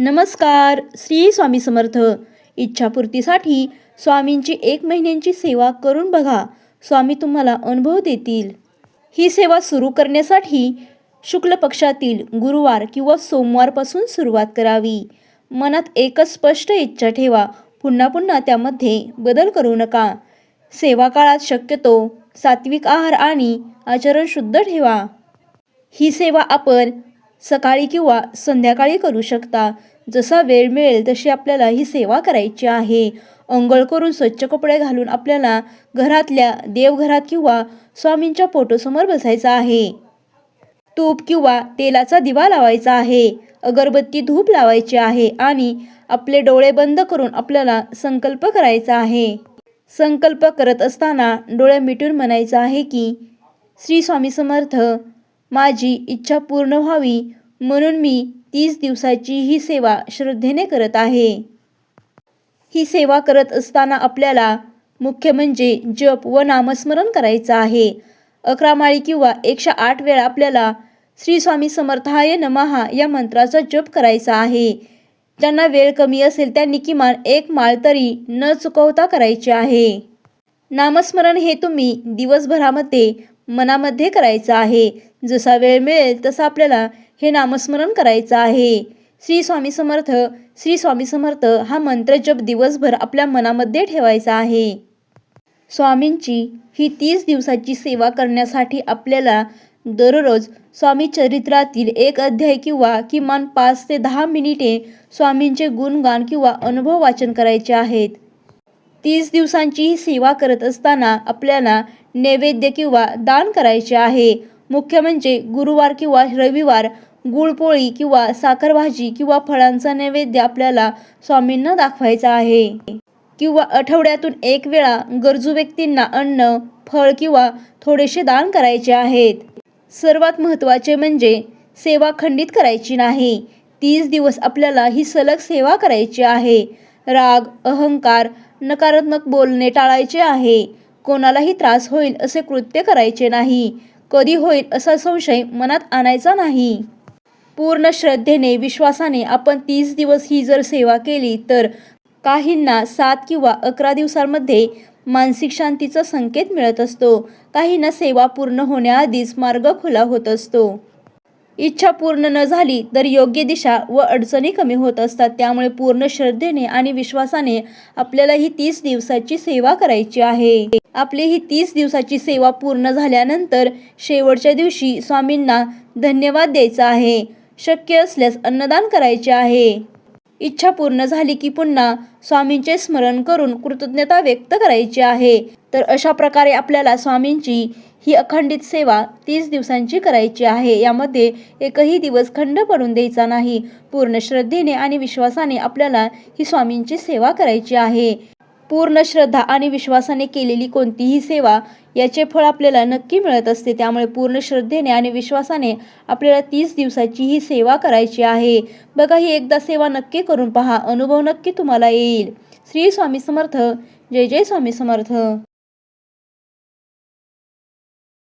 नमस्कार श्री स्वामी समर्थ. इच्छापूर्तीसाठी स्वामींची एक महिन्यांची सेवा करून बघा. स्वामी तुम्हाला अनुभव देतील. ही सेवा सुरू करण्यासाठी शुक्ल पक्षातील गुरुवार किंवा सोमवारपासून सुरुवात करावी. मनात एकच स्पष्ट इच्छा ठेवा. पुन्हा पुन्हा त्यामध्ये बदल करू नका. सेवा काळात शक्यतो सात्विक आहार आणि आचरण शुद्ध ठेवा. ही सेवा आपण सकाळी किंवा संध्याकाळी करू शकता. जसा वेळ मिळेल तशी आपल्याला ही सेवा करायची आहे. अंघोळ करून स्वच्छ कपडे घालून आपल्याला घरातल्या देवघरात किंवा स्वामींच्या फोटोसमोर बसायचं आहे. तूप किंवा तेलाचा दिवा लावायचा आहे. अगरबत्ती धूप लावायची आहे आणि आपले डोळे बंद करून आपल्याला संकल्प करायचा आहे. संकल्प करत असताना डोळे मिटून म्हणायचं आहे की श्री स्वामी समर्थ माझी इच्छा पूर्ण व्हावी म्हणून मी तीस दिवसाची ही सेवा श्रद्धेने करत आहे. ही सेवा करत असताना आपल्याला मुख्य म्हणजे जप व नामस्मरण करायचं आहे. अकरा माळी किंवा एकशे आठ वेळा आपल्याला श्री स्वामी समर्थाय नमहा या मंत्राचा जप करायचा आहे. ज्यांना वेळ कमी असेल त्यांनी किमान एक माळ तरी न चुकवता करायची आहे. नामस्मरण हे तुम्ही दिवसभरामध्ये मनामध्ये करायचं आहे. जसा वेळ मिळेल तसा आपल्याला हे नामस्मरण करायचं आहे. श्री स्वामी समर्थ श्री स्वामी समर्थ हा मंत्र जप दिवसभर आपल्या मनामध्ये ठेवायचा आहे. स्वामींची ही तीस दिवसाची सेवा करण्यासाठी आपल्याला दररोज स्वामी चरित्रातील एक अध्याय किंवा किमान पाच ते दहा मिनिटे स्वामींचे गुणगान किंवा अनुभव वाचन करायचे आहेत. तीस दिवसांची ही सेवा करत असताना आपल्याला नैवेद्य किंवा दान करायचे आहे. मुख्य म्हणजे गुरुवार किंवा रविवार गुळपोळी किंवा साखरभाजी किंवा फळांचा नैवेद्य आपल्याला स्वामींना दाखवायचा आहे. किंवा आठवड्यातून एक वेळा गरजू व्यक्तींना अन्न फळ किंवा थोडेसे दान करायचे आहेत. सर्वात महत्त्वाचे म्हणजे सेवा खंडित करायची नाही. तीस दिवस आपल्याला ही सलग सेवा करायची आहे. राग अहंकार नकारात्मक बोलणे टाळायचे आहे. कोणालाही त्रास होईल असे कृत्य करायचे नाही. कधी होईल असा संशय मनात आणायचा नाही. पूर्ण श्रद्धेने विश्वासाने आपण तीस दिवस ही जर सेवा केली तर काहींना सात किंवा अकरा दिवसांमध्ये मानसिक शांतीचा संकेत मिळत असतो. काहींना सेवा पूर्ण होण्याआधीच मार्ग खुला होत असतो. इच्छा पूर्ण न झाली तर योग्य दिशा व अडचणी कमी होत असतात. त्यामुळे पूर्ण श्रद्धेने आणि विश्वासाने आपल्याला ही तीस दिवसाची सेवा करायची आहे. आपली ही तीस दिवसाची सेवा पूर्ण झाल्यानंतर शेवटच्या दिवशी स्वामींना धन्यवाद द्यायचा आहे. शक्य असल्यास अन्नदान करायचे आहे. इच्छा पूर्ण झाली की पुन्हा स्वामींचे स्मरण करून कृतज्ञता व्यक्त करायची आहे. तर अशा प्रकारे आपल्याला स्वामींची ही अखंडित सेवा तीस दिवसांची करायची आहे. यामध्ये एकही दिवस खंड पडून द्यायचा नाही. पूर्ण श्रद्धेने आणि विश्वासाने आपल्याला ही स्वामींची सेवा करायची आहे. पूर्ण श्रद्धा आणि विश्वासाने केलेली कोणतीही सेवा याचे फळ आपल्याला नक्की मिळत असते. त्यामुळे पूर्ण श्रद्धेने आणि विश्वासाने आपल्याला तीस दिवसाची ही सेवा करायची आहे. बघा ही एकदा सेवा नक्की करून पहा. अनुभव नक्की तुम्हाला येईल. श्री स्वामी समर्थ. जय जय स्वामी समर्थ.